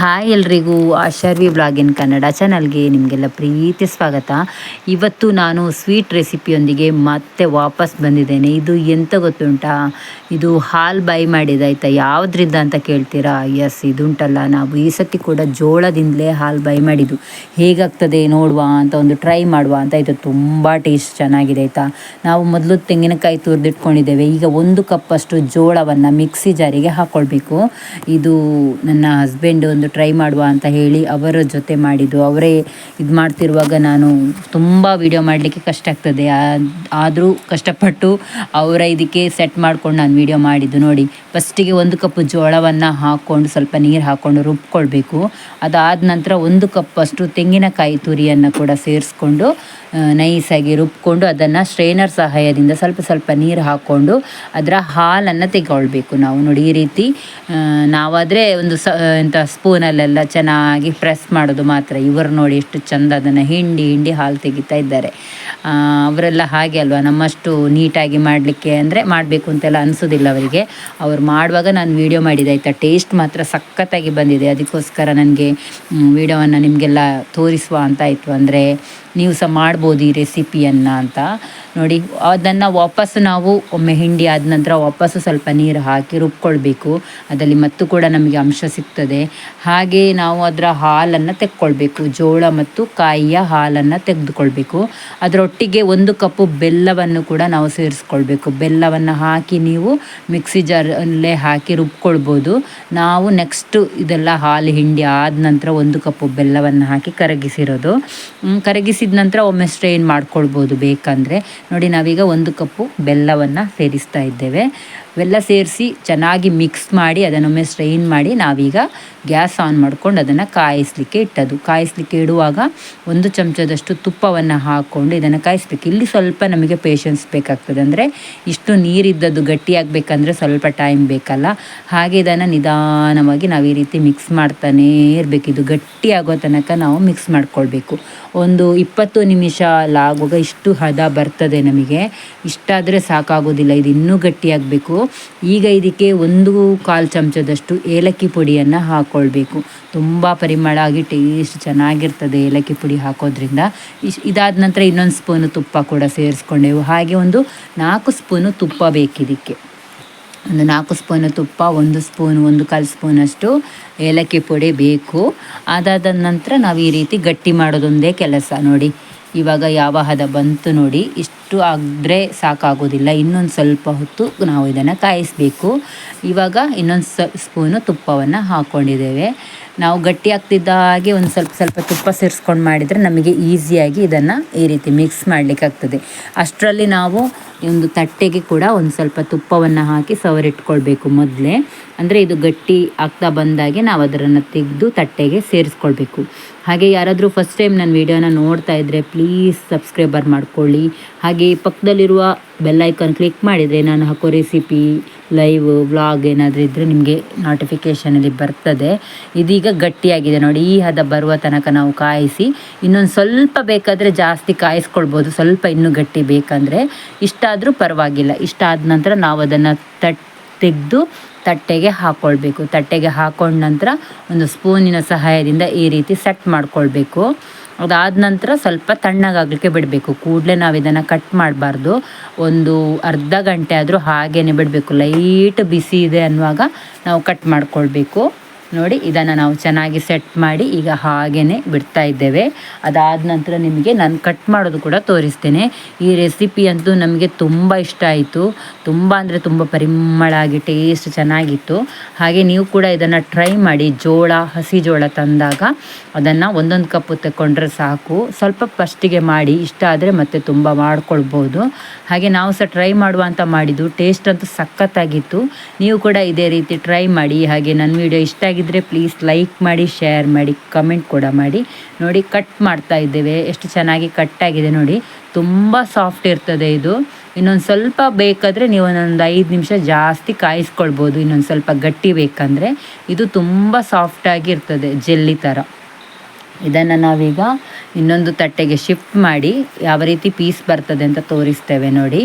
Hi ಎಲ್ರಿಗೂ. Blog in Kannada ಚಾನಲ್ಗೆ ನಿಮಗೆಲ್ಲ ಪ್ರೀತಿ ಸ್ವಾಗತ. ಇವತ್ತು ನಾನು ಸ್ವೀಟ್ ರೆಸಿಪಿಯೊಂದಿಗೆ ಮತ್ತೆ ವಾಪಸ್ ಬಂದಿದ್ದೇನೆ. ಇದು ಎಂತ ಗೊತ್ತುಂಟಾ? ಇದು ಹಾಲು ಬಾಯಿ ಮಾಡಿದಾಯ್ತಾ ಯಾವುದ್ರಿಂದ ಅಂತ ಕೇಳ್ತೀರಾ? ಎಸ್ ಇದುಂಟಲ್ಲ. ನಾವು ಈ ಸತಿ ಕೂಡ ಜೋಳದಿಂದಲೇ ಹಾಲು ಬೈ ಮಾಡಿದ್ದು. ಹೇಗಾಗ್ತದೆ ನೋಡುವ ಅಂತ ಒಂದು ಟ್ರೈ ಮಾಡುವ ಅಂತ ಇದು ತುಂಬ ಟೇಸ್ಟ್ ಚೆನ್ನಾಗಿದೆ ಆಯಿತಾ? ನಾವು ಮೊದಲು ತೆಂಗಿನಕಾಯಿ ತುರಿದಿಟ್ಕೊಂಡಿದ್ದೇವೆ. ಈಗ ಒಂದು ಕಪ್ಪಷ್ಟು ಜೋಳವನ್ನು ಮಿಕ್ಸಿ ಜಾರಿಗೆ ಹಾಕ್ಕೊಳ್ಬೇಕು ಇದು ನನ್ನ ಹಸ್ಬೆಂಡ್ ಒಂದು ಟ್ರೈ ಮಾಡುವ ಅಂತ ಹೇಳಿ ಅವರ ಜೊತೆ ಮಾಡಿದ್ದು. ಅವರೇ ಇದು ಮಾಡ್ತಿರುವಾಗ ನಾನು ತುಂಬ ವಿಡಿಯೋ ಮಾಡಲಿಕ್ಕೆ ಕಷ್ಟ ಆಗ್ತದೆ. ಆದರೂ ಕಷ್ಟಪಟ್ಟು ಅವರ ಇದಕ್ಕೆ ಸೆಟ್ ಮಾಡ್ಕೊಂಡು ನಾನು ವಿಡಿಯೋ ಮಾಡಿದ್ದು. ನೋಡಿ ಫಸ್ಟಿಗೆ ಒಂದು ಕಪ್ ಜೋಳವನ್ನು ಹಾಕ್ಕೊಂಡು ಸ್ವಲ್ಪ ನೀರು ಹಾಕ್ಕೊಂಡು ರುಬ್ಕೊಳ್ಬೇಕು. ಅದಾದ ನಂತರ ಒಂದು ಕಪ್ಪಷ್ಟು ತೆಂಗಿನಕಾಯಿ ತುರಿಯನ್ನು ಕೂಡ ಸೇರಿಸ್ಕೊಂಡು ನೈಸಾಗಿ ರುಬ್ಕೊಂಡು ಅದನ್ನು ಸ್ಟ್ರೈನರ್ ಸಹಾಯದಿಂದ ಸ್ವಲ್ಪ ಸ್ವಲ್ಪ ನೀರು ಹಾಕ್ಕೊಂಡು ಅದರ ಹಾಲನ್ನು ತೆಗೊಳ್ಬೇಕು ನಾವು. ನೋಡಿ ಈ ರೀತಿ ನಾವಾದರೆ ಒಂದು ಸ ಎಂಥ ಸ್ಪೂನಲ್ಲೆಲ್ಲ ಚೆನ್ನಾಗಿ ಪ್ರೆಸ್ ಮಾಡೋದು ಮಾತ್ರ. ಇವರು ನೋಡಿ ಎಷ್ಟು ಚಂದ ಅದನ್ನು ಹಿಂಡಿ ಹಿಂಡಿ ಹಾಲು ತೆಗಿತಾ ಇದ್ದಾರೆ. ಅವರೆಲ್ಲ ಹಾಗೆ ಅಲ್ವಾ, ನಮ್ಮಷ್ಟು ನೀಟಾಗಿ ಮಾಡಲಿಕ್ಕೆ ಅಂದರೆ ಮಾಡಬೇಕು ಅಂತೆಲ್ಲ ಅನಿಸೋದಿಲ್ಲ ಅವರಿಗೆ. ಅವ್ರು ಮಾಡುವಾಗ ನಾನು ವೀಡಿಯೋ ಮಾಡಿದೆ, ಆಯಿತಾ? ಟೇಸ್ಟ್ ಮಾತ್ರ ಸಖತ್ತಾಗಿ ಬಂದಿದೆ. ಅದಕ್ಕೋಸ್ಕರ ನನಗೆ ವೀಡಿಯೋವನ್ನು ನಿಮಗೆಲ್ಲ ತೋರಿಸುವ ಅಂತ ಆಯಿತು. ಅಂದರೆ ನೀವು ಸಹ ಮಾಡ್ಬೋದು ಈ ರೆಸಿಪಿಯನ್ನು ಅಂತ. ನೋಡಿ, ಅದನ್ನು ವಾಪಸ್ಸು ನಾವು ಒಮ್ಮೆ ಹಿಂಡಿ ಆದ ನಂತರ ವಾಪಸ್ಸು ಸ್ವಲ್ಪ ನೀರು ಹಾಕಿ ರುಬ್ಕೊಳ್ಬೇಕು. ಅದರಲ್ಲಿ ಮತ್ತು ಕೂಡ ನಮಗೆ ಅಂಶ ಸಿಗ್ತದೆ. ಹಾಗೆ ನಾವು ಅದರ ಹಾಲನ್ನು ತೆಕ್ಕೊಳ್ಬೇಕು. ಜೋಳ ಮತ್ತು ಕಾಯಿಯ ಹಾಲನ್ನು ತೆಗೆದುಕೊಳ್ಬೇಕು. ಅದರೊಟ್ಟಿಗೆ ಒಂದು ಕಪ್ಪು ಬೆಲ್ಲವನ್ನು ಕೂಡ ನಾವು ಸೇರಿಸ್ಕೊಳ್ಬೇಕು. ಬೆಲ್ಲವನ್ನು ಹಾಕಿ ನೀವು ಮಿಕ್ಸಿ ಜಾರಲ್ಲೇ ಹಾಕಿ ರುಬ್ಕೊಳ್ಬೋದು. ನಾವು ನೆಕ್ಸ್ಟು ಇದೆಲ್ಲ ಹಾಲು ಹಿಂಡಿ ಆದ ನಂತರ ಒಂದು ಕಪ್ಪು ಬೆಲ್ಲವನ್ನು ಹಾಕಿ ಕರಗಿಸಿರೋದು. ಕರಗಿಸಿದ ನಂತರ ಒಮ್ಮೆ ಸ್ಟ್ರೈನ್ ಮಾಡ್ಕೊಳ್ಬೋದು ಬೇಕಂದರೆ? ನೋಡಿ, ನಾವೀಗ ಒಂದು ಕಪ್ಪು ಬೆಲ್ಲವನ್ನು ಸೇರಿಸ್ತಾ ಇದ್ದೇವೆ. ಬೆಲ್ಲ ಸೇರಿಸಿ ಚೆನ್ನಾಗಿ ಮಿಕ್ಸ್ ಮಾಡಿ ಅದನ್ನೊಮ್ಮೆ ಸ್ಟ್ರೈನ್ ಮಾಡಿ ನಾವೀಗ ಗ್ಯಾಸ್ ಆನ್ ಮಾಡ್ಕೊಂಡು ಅದನ್ನು ಕಾಯಿಸಲಿಕ್ಕೆ ಇಟ್ಟದ್ದು. ಕಾಯಿಸಲಿಕ್ಕೆ ಇಡುವಾಗ ಒಂದು ಚಮಚದಷ್ಟು ತುಪ್ಪವನ್ನು ಹಾಕ್ಕೊಂಡು ಇದನ್ನು ಕಾಯಿಸ್ಬೇಕು. ಇಲ್ಲಿ ಸ್ವಲ್ಪ ನಮಗೆ ಪೇಷನ್ಸ್ ಬೇಕಾಗ್ತದೆ. ಅಂದರೆ ಇಷ್ಟು ನೀರಿದ್ದದ್ದು ಗಟ್ಟಿಯಾಗಬೇಕಂದ್ರೆ ಸ್ವಲ್ಪ ಟೈಮ್ ಬೇಕಲ್ಲ. ಹಾಗೆ ಇದನ್ನು ನಿಧಾನವಾಗಿ ನಾವು ಈ ರೀತಿ ಮಿಕ್ಸ್ ಮಾಡ್ತಾನೇ ಇರಬೇಕು. ಇದು ಗಟ್ಟಿಯಾಗೋ ತನಕ ನಾವು ಮಿಕ್ಸ್ ಮಾಡ್ಕೊಳ್ಬೇಕು. ಒಂದು ಇಪ್ಪತ್ತು ನಿಮಿಷ ಆಗುವಾಗ ಇಷ್ಟು ಹದ ಬರ್ತದೆ ನಮಗೆ. ಇಷ್ಟಾದರೆ ಸಾಕಾಗೋದಿಲ್ಲ. ಇದು ಇನ್ನೂ ಗಟ್ಟಿಯಾಗಬೇಕು. ಈಗ ಇದಕ್ಕೆ ಒಂದು ಕಾಲು ಚಮಚದಷ್ಟು ಏಲಕ್ಕಿ ಪುಡಿಯನ್ನು ಹಾಕ್ಕೊಳ್ಬೇಕು ತುಂಬ ಪರಿಮಳ ಆಗಿ ಟೇಸ್ಟ್ ಚೆನ್ನಾಗಿರ್ತದೆ ಏಲಕ್ಕಿ ಪುಡಿ ಹಾಕೋದ್ರಿಂದ. ಇದಾದ ನಂತರ ಇನ್ನೊಂದು ಸ್ಪೂನು ತುಪ್ಪ ಕೂಡ ಸೇರಿಸ್ಕೊಂಡೆವು. ಹಾಗೆ ಒಂದು ನಾಲ್ಕು ಸ್ಪೂನು ತುಪ್ಪ ಬೇಕಿದಕ್ಕೆ. ಒಂದು ನಾಲ್ಕು ಸ್ಪೂನು ತುಪ್ಪ, ಒಂದು ಸ್ಪೂನ್, ಒಂದು ಕಾಲು ಸ್ಪೂನಷ್ಟು ಏಲಕ್ಕಿ ಪುಡಿ ಬೇಕು. ಅದಾದ ನಂತರ ನಾವು ಈ ರೀತಿ ಗಟ್ಟಿ ಮಾಡೋದೊಂದೇ ಕೆಲಸ. ನೋಡಿ ಇವಾಗ ಯಾವ ಹದ ಬಂತು ನೋಡಿ ಇಷ್ಟು ಆದರೆ ಸಾಕಾಗೋದಿಲ್ಲ. ಇನ್ನೊಂದು ಸ್ವಲ್ಪ ಹೊತ್ತು ನಾವು ಇದನ್ನು ಕಾಯಿಸಬೇಕು. ಇವಾಗ ಇನ್ನೊಂದು ಸ ಸ್ಪೂನು ತುಪ್ಪವನ್ನು ಹಾಕ್ಕೊಂಡಿದ್ದೇವೆ ನಾವು ಗಟ್ಟಿ ಆಗ್ತಿದ್ದ ಹಾಗೆ ಒಂದು ಸ್ವಲ್ಪ ಸ್ವಲ್ಪ ತುಪ್ಪ ಸೇರಿಸ್ಕೊಂಡು ಮಾಡಿದರೆ ನಮಗೆ ಈಸಿಯಾಗಿ ಇದನ್ನು ಈ ರೀತಿ ಮಿಕ್ಸ್ ಮಾಡಲಿಕ್ಕಾಗ್ತದೆ ಅಷ್ಟರಲ್ಲಿ ನಾವು ಒಂದು ತಟ್ಟೆಗೆ ಕೂಡ ಒಂದು ಸ್ವಲ್ಪ ತುಪ್ಪವನ್ನು ಹಾಕಿ ಸವರಿಟ್ಕೊಳ್ಬೇಕು ಮೊದಲೇ. ಅಂದರೆ ಇದು ಗಟ್ಟಿ ಆಗ್ತಾ ಬಂದಾಗೆ ನಾವು ಅದನ್ನು ತೆಗೆದು ತಟ್ಟೆಗೆ ಸೇರಿಸ್ಕೊಳ್ಬೇಕು. ಹಾಗೆ ಯಾರಾದರೂ ಫಸ್ಟ್ ಟೈಮ್ ನನ್ನ ವೀಡಿಯೋನ ನೋಡ್ತಾ ಇದ್ದರೆ ಪ್ಲೀಸ್ ಸಬ್ಸ್ಕ್ರೈಬರ್ ಮಾಡ್ಕೊಳ್ಳಿ. ಹಾಗೆ ಪಕ್ಕದಲ್ಲಿರುವ ಬೆಲ್ಲೈಕನ್ ಕ್ಲಿಕ್ ಮಾಡಿದರೆ ನಾನು ಹಾಕೋ ರೆಸಿಪಿ ಲೈವ್ ವ್ಲಾಗ್ ಏನಾದರೂ ಇದ್ದರೆ ನಿಮಗೆ ನೋಟಿಫಿಕೇಷನಲ್ಲಿ ಬರ್ತದೆ. ಇದೀಗ ಗಟ್ಟಿಯಾಗಿದೆ ನೋಡಿ, ಈ ಹದ ಬರುವ ತನಕ ನಾವು ಕಾಯಿಸಿ, ಇನ್ನೊಂದು ಸ್ವಲ್ಪ ಬೇಕಾದರೆ ಜಾಸ್ತಿ ಕಾಯಿಸ್ಕೊಳ್ಬೋದು, ಸ್ವಲ್ಪ ಇನ್ನೂ ಗಟ್ಟಿ ಬೇಕಂದರೆ. ಇಷ್ಟಾದರೂ ಪರವಾಗಿಲ್ಲ ಇಷ್ಟ ಆದ ನಂತರ ನಾವು ಅದನ್ನು ತಟ್, ತೆಗೆದು ತಟ್ಟೆಗೆ ಹಾಕ್ಕೊಳ್ಬೇಕು ತಟ್ಟೆಗೆ ಹಾಕೊಂಡ ನಂತರ ಒಂದು ಸ್ಪೂನಿನ ಸಹಾಯದಿಂದ ಈ ರೀತಿ ಸೆಟ್ ಮಾಡ್ಕೊಳ್ಬೇಕು. ಅದಾದ ನಂತರ ಸ್ವಲ್ಪ ತಣ್ಣಗಾಗಲಿಕ್ಕೆ ಬಿಡಬೇಕು. ಕೂಡಲೇ ನಾವು ಇದನ್ನು ಕಟ್ ಮಾಡಬಾರ್ದು. ಒಂದು ಅರ್ಧ ಗಂಟೆ ಆದರೂ ಹಾಗೇ ಬಿಡಬೇಕು. ಲೈಟ್ ಬಿಸಿ ಇದೆ ಅನ್ನುವಾಗ ನಾವು ಕಟ್ ಮಾಡ್ಕೊಳ್ಬೇಕು. ನೋಡಿ, ಇದನ್ನು ನಾವು ಚೆನ್ನಾಗಿ ಸೆಟ್ ಮಾಡಿ ಈಗ ಹಾಗೇ ಬಿಡ್ತಾ ಇದ್ದೇವೆ. ಅದಾದ ನಂತರ ನಿಮಗೆ ನಾನು ಕಟ್ ಮಾಡೋದು ಕೂಡ ತೋರಿಸ್ತೇನೆ. ಈ ರೆಸಿಪಿ ಅಂತೂ ನಮಗೆ ತುಂಬ ಇಷ್ಟ ಆಯಿತು. ತುಂಬ ಅಂದರೆ ತುಂಬ ಪರಿಮಳ ಆಗಿ ಟೇಸ್ಟ್ ಚೆನ್ನಾಗಿತ್ತು. ಹಾಗೆ ನೀವು ಕೂಡ ಇದನ್ನು ಟ್ರೈ ಮಾಡಿ, ಜೋಳ, ಹಸಿ ಜೋಳ ತಂದಾಗ ಅದನ್ನು ಒಂದೊಂದು ಕಪ್ಪು ತಗೊಂಡ್ರೆ ಸಾಕು. ಸ್ವಲ್ಪ ಫಸ್ಟಿಗೆ ಮಾಡಿ, ಇಷ್ಟ ಆದರೆ ಮತ್ತೆ ತುಂಬ ಮಾಡ್ಕೊಳ್ಬೋದು. ಹಾಗೆ ನಾವು ಸಹ ಟ್ರೈ ಮಾಡುವ ಅಂತ ಮಾಡಿದ್ದು ಟೇಸ್ಟ್ ಅಂತೂ ಸಖತ್ತಾಗಿತ್ತು. ನೀವು ಕೂಡ ಇದೇ ರೀತಿ ಟ್ರೈ ಮಾಡಿ, ಹಾಗೆ ನನ್ನ ವಿಡಿಯೋ ಇಷ್ಟ ಆಗಿದ್ದರೆ ಪ್ಲೀಸ್ ಲೈಕ್ ಮಾಡಿ ಶೇರ್ ಮಾಡಿ ಕಮೆಂಟ್ ಕೂಡ ಮಾಡಿ. ನೋಡಿ ಕಟ್ ಮಾಡ್ತಾ ಇದ್ದೇವೆ. ಎಷ್ಟು ಚೆನ್ನಾಗಿ ಕಟ್ ಆಗಿದೆ ನೋಡಿ. ತುಂಬ ಸಾಫ್ಟ್ ಇರ್ತದೆ ಇದು. ಇನ್ನೊಂದು ಸ್ವಲ್ಪ ಬೇಕಾದರೆ ನೀವು ಒಂದೊಂದು ಐದು ನಿಮಿಷ ಜಾಸ್ತಿ ಕಾಯಿಸ್ಕೊಳ್ಬೋದು. ಇನ್ನೊಂದು ಸ್ವಲ್ಪ ಗಟ್ಟಿ ಬೇಕಂದರೆ. ಇದು ತುಂಬ ಸಾಫ್ಟಾಗಿ ಇರ್ತದೆ ಜೆಲ್ಲಿ ಥರ ಇದನ್ನು ನಾವೀಗ ಇನ್ನೊಂದು ತಟ್ಟೆಗೆ ಶಿಫ್ಟ್ ಮಾಡಿ ಯಾವ ರೀತಿ ಪೀಸ್ ಬರ್ತದೆ ಅಂತ ತೋರಿಸ್ತೇವೆ ನೋಡಿ.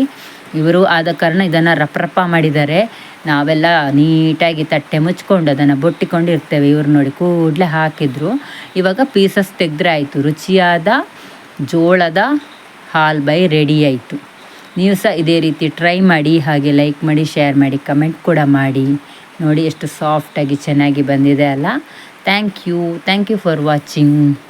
ಇವರು ಆದ ಕಾರಣ ಇದನ್ನು ರಪ್ರಪ್ಪ ಮಾಡಿದ್ದಾರೆ. ನಾವೆಲ್ಲ ನೀಟಾಗಿ ತಟ್ಟೆ ಮುಚ್ಕೊಂಡು ಅದನ್ನು ಬೊಟ್ಟಿಕೊಂಡು ಇರ್ತೇವೆ ಇವರು ನೋಡಿ ಕೂಡಲೇ ಹಾಕಿದ್ರು. ಇವಾಗ ಪೀಸಸ್ ತೆಗೆದ್ರೆ ಆಯಿತು ರುಚಿಯಾದ, ಜೋಳದ ಹಾಲ್ ಬೈ ರೆಡಿ ಆಯಿತು. ನೀವು ಸಹ ಇದೇ ರೀತಿ ಟ್ರೈ ಮಾಡಿ, ಹಾಗೆ ಲೈಕ್ ಮಾಡಿ, ಶೇರ್ ಮಾಡಿ, ಕಮೆಂಟ್ ಕೂಡ ಮಾಡಿ. ನೋಡಿ ಎಷ್ಟು ಸಾಫ್ಟಾಗಿ ಚೆನ್ನಾಗಿ ಬಂದಿದೆ ಅಲ್ಲ. Thank you. Thank you for watching.